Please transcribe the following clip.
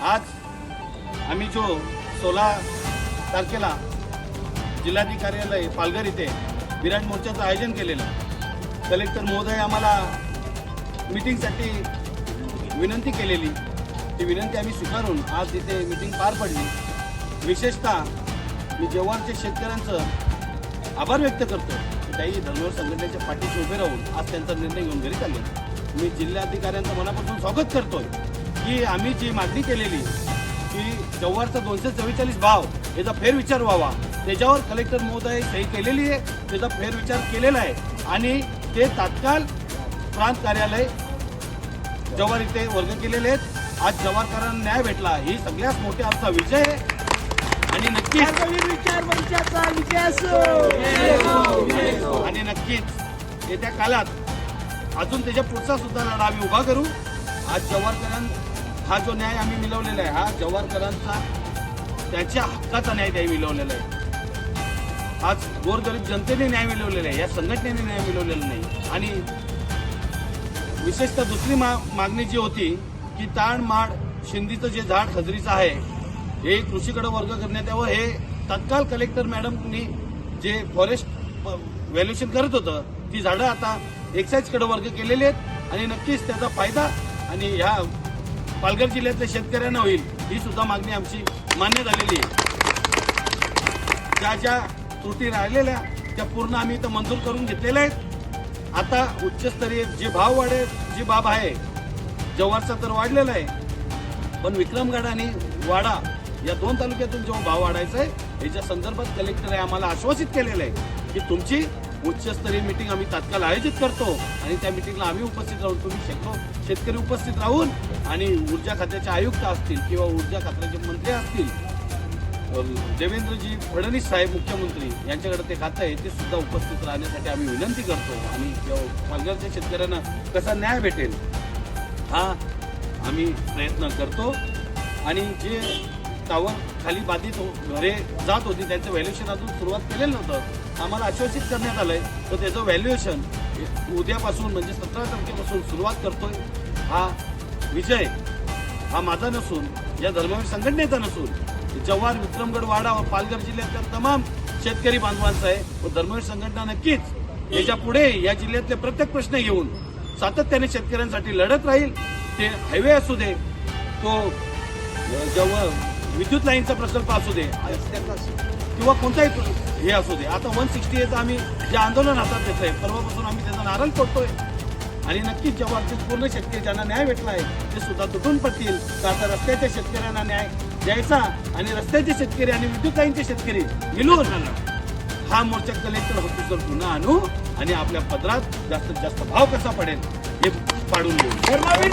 आज आम्ही जो सोळा तारखेला जिल्हाधिकारी कार्यालय पालघर इथे विराट मोर्चाचं आयोजन केलेलं कलेक्टर महोदय आम्हाला मीटिंगसाठी विनंती केलेली. ती विनंती आम्ही स्वीकारून आज इथे मीटिंग पार पडली. विशेषतः मी जव्हारच्या शेतकऱ्यांचं आभार व्यक्त करतो त्याही धर्मवर संघटनेच्या पाठीशी उभे राहून आज त्यांचा निर्णय घेऊन घरी चालले. मी जिल्हाधिकाऱ्यांचं मनापासून स्वागत करतोय. की आम्ही जी मागणी केलेली की जव्हारचा दोनशे चव्वेचाळीस भाव याचा फेरविचार व्हावा. त्याच्यावर कलेक्टर महोदय सही केलेली आहे त्याचा फेरविचार केलेला आहे. आणि ते तात्काळ प्रांत कार्यालय जव्हार इथे वर्ग केलेले आहेत. आज जव्हारकरांना न्याय भेटला. ही सगळ्यात मोठा आमचा विजय आहे. आणि नक्कीच आणि नक्कीच येत्या काळात अजून त्याच्या पुढचा सुद्धा लढा आम्ही उभा करू. आज जव्हारकरां हा जो न्याय आम्ही मिळवलेला आहे हा जव्हारकरांचा त्याच्या हक्काचा न्याय त्याही मिळवलेला आहे. आज गोरगरीब जनतेने न्याय मिळवलेला आहे या संघटनेने न्याय मिळवलेला नाही. आणि विशेषतः दुसरी मा मागणी जी होती की ताण माड शिंदीचं जे झाड खजरीचं आहे हे कृषीकडे वर्ग करण्यात यावं. हे तत्काळ कलेक्टर मॅडमनी जे फॉरेस्ट व्हॅल्युएशन करत होतं ती झाडं आता एक्साईजकडे वर्ग केलेली आहेत. आणि नक्कीच त्याचा फायदा आणि ह्या पालघर जिल्ह्यातल्या शेतकऱ्यांना होईल ही सुद्धा मागणी आमची मान्य झालेली आहे. ज्या ज्या त्रुटी राहिलेल्या त्या पूर्ण आम्ही इथं मंजूर करून घेतलेल्या आहेत. आता उच्चस्तरीय जे भाव वाढे जी बाब आहे जव्हारचा तर वाढलेला आहे पण विक्रमगड आणि वाडा या दोन तालुक्यातून जेव्हा भाव वाढायचा आहे याच्या संदर्भात कलेक्टरने आम्हाला आश्वासित केलेलं आहे की तुमची उच्चस्तरीय मिटिंग आम्ही तात्काळ आयोजित करतो. आणि त्या मिटिंगला आम्ही उपस्थित राहून तुम्ही शेकडो शेतकरी उपस्थित राहून आणि ऊर्जा खात्याचे आयुक्त असतील किंवा ऊर्जा खात्याचे मंत्री असतील. देवेंद्रजी फडणवीस साहेब मुख्यमंत्री यांच्याकडे ते खातं आहे ते सुद्धा उपस्थित राहण्यासाठी आम्ही विनंती करतो. आणि पालघरच्या शेतकऱ्यांना कसा न्याय भेटेल हा आम्ही प्रयत्न करतो. आणि जे टावर खाली बाधित हो- घरे जात होती. त्यांचं व्हॅल्युएशन अजून सुरुवात केलेलं नव्हतं. आम्हाला आश्वासित करण्यात आलंय तर त्याचं व्हॅल्युएशन उद्यापासून म्हणजे सतरा तारखेपासून सुरुवात करतोय. हा विजय हा माझा नसून या धर्मवीर संघटनेचा नसून जव्हार विक्रमगड वाडा व पालघर जिल्ह्यातल्या तमाम शेतकरी बांधवांचा आहे. व धर्मवीर संघटना नक्कीच याच्यापुढे या जिल्ह्यातले प्रत्येक प्रश्न घेऊन सातत्याने शेतकऱ्यांसाठी लढत राहील. ते हायवे असू दे तो जेव्हा विद्युत लाईनचा प्रकल्प असू दे किंवा कोणताही हे असू दे. आता वन सिक्स्टी एचं आम्ही जे आंदोलन हातात घेतलंय परवापासून आम्ही त्याचा नारळ फोडतोय. आणि नक्कीच जेव्हा पूर्ण शेतकरी ज्यांना न्याय भेटला आहे ते सुद्धा तुटून पडतील. तर आता रस्त्याच्या शेतकऱ्यांना न्याय द्यायचा आणि रस्त्याचे शेतकरी आणि विद्युत लाईनचे शेतकरी मिळून हा मोर्चा कलेक्टर ऑफिसवर पुन्हा आणू आणि आपल्या पदरात जास्तीत जास्त भाव कसा पडेल हे पाडून घेऊ. धर्मवीर